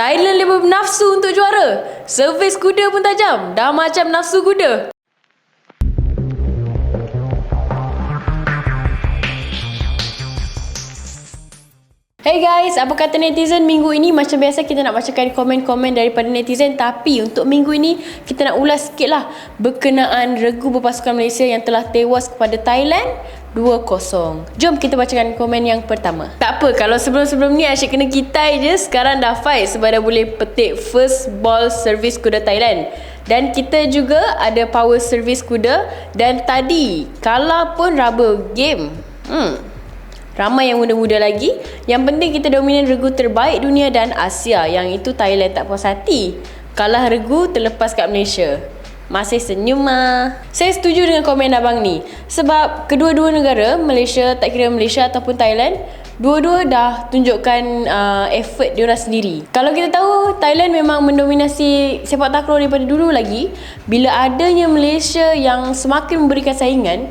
Thailand lebih nafsu untuk juara. Servis kuda pun tajam. Dah macam nafsu kuda. Hey guys, apa kata netizen minggu ini macam biasa kita nak bacakan komen-komen daripada netizen tapi untuk minggu ini kita nak ulas sikit lah berkenaan regu berpasukan Malaysia yang telah tewas kepada Thailand 2-0. Jom kita bacakan komen yang pertama. Tak apa, kalau sebelum-sebelum ni asyik kena kitai je, sekarang dah fight sebab dah boleh petik first ball service kuda Thailand. Dan kita juga ada power service kuda dan tadi kalah pun rubber game. Hmm, Ramai yang muda-muda lagi. Yang penting kita dominan regu terbaik dunia dan Asia. Yang itu Thailand tak puas hati. Kalah regu terlepas kat Malaysia. Masih senyum mah. Saya setuju dengan komen abang ni. Sebab kedua-dua negara, Malaysia, tak kira Malaysia ataupun Thailand, dua-dua dah tunjukkan uh, effort diorang sendiri. Kalau kita tahu Thailand memang mendominasi sepak takraw daripada dulu lagi, bila adanya Malaysia yang semakin memberikan saingan,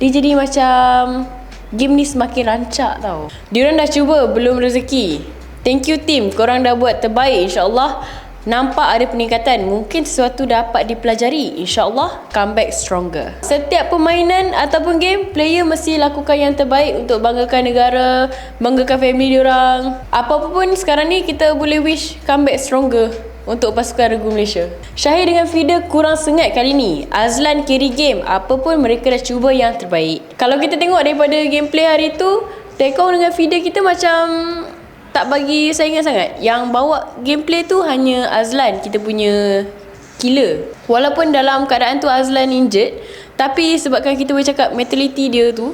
dia jadi macam game ni semakin rancak tau. Diorang dah cuba belum rezeki. Thank you team, korang dah buat terbaik insyaAllah. Nampak ada peningkatan Mungkin sesuatu dapat dipelajari InsyaAllah Comeback stronger Setiap permainan Ataupun game Player mesti lakukan yang terbaik Untuk banggakan negara Banggakan family diorang Apa-apa pun sekarang ni Kita boleh wish Comeback stronger untuk pasukan regu Malaysia. Syahir dengan Fida kurang sengat kali ni. Azlan carry game. Apa pun mereka dah cuba yang terbaik. Kalau kita tengok daripada gameplay hari tu, Tekong dengan Fida kita macam tak bagi saingan sangat. Yang bawa gameplay tu hanya Azlan, kita punya killer. Walaupun dalam keadaan tu Azlan injured, tapi sebabkan kita boleh cakap mentality dia tu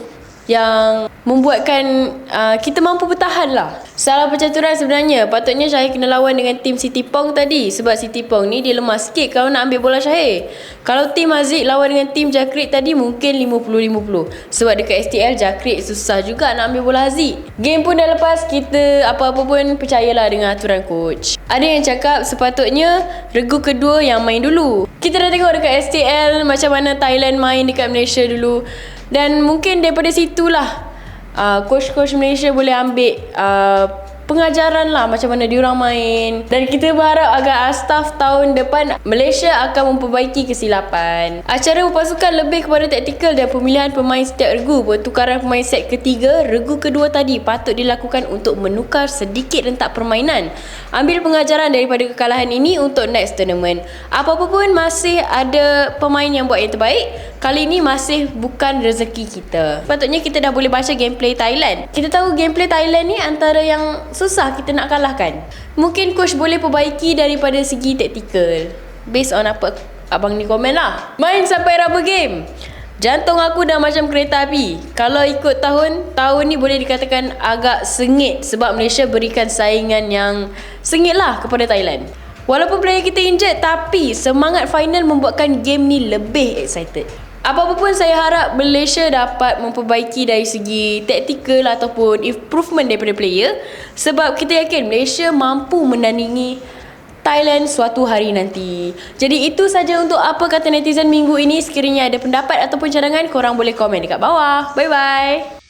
yang membuatkan uh, kita mampu bertahan lah. Salah percaturan sebenarnya. Patutnya Syahir kena lawan dengan tim City Pong tadi. Sebab City Pong ni dia lemah sikit kalau nak ambil bola Syahir. Kalau tim Aziz lawan dengan tim Jakrit tadi mungkin 50-50. Sebab dekat STL Jakrit susah juga nak ambil bola Aziz. Game pun dah lepas kita apa-apa pun percayalah dengan aturan coach. Ada yang cakap sepatutnya regu kedua yang main dulu. Kita dah tengok dekat STL macam mana Thailand main dekat Malaysia dulu. Dan mungkin daripada situlah uh, coach-coach Malaysia boleh ambil uh, pengajaran lah macam mana diorang main. Dan kita berharap agar staff tahun depan Malaysia akan memperbaiki kesilapan. Acara berpasukan lebih kepada taktikal dan pemilihan pemain setiap regu. Pertukaran pemain set ketiga regu kedua tadi patut dilakukan untuk menukar sedikit rentak permainan. Ambil pengajaran daripada kekalahan ini untuk next tournament. Apa-apa pun masih ada pemain yang buat yang terbaik kali ini masih bukan rezeki kita patutnya kita dah boleh baca gameplay Thailand kita tahu gameplay Thailand ni antara yang susah kita nak kalahkan. Mungkin coach boleh perbaiki daripada segi taktikal. Based on apa abang ni komen lah. Main sampai rubber game. Jantung aku dah macam kereta api. Kalau ikut tahun, tahun ni boleh dikatakan agak sengit sebab Malaysia berikan saingan yang sengit lah kepada Thailand. Walaupun player kita injured tapi semangat final membuatkan game ni lebih excited. Apa-apa pun saya harap Malaysia dapat memperbaiki dari segi taktikal ataupun improvement daripada player sebab kita yakin Malaysia mampu menandingi Thailand suatu hari nanti. Jadi itu saja untuk apa kata netizen minggu ini. Sekiranya ada pendapat ataupun cadangan korang boleh komen dekat bawah. Bye bye.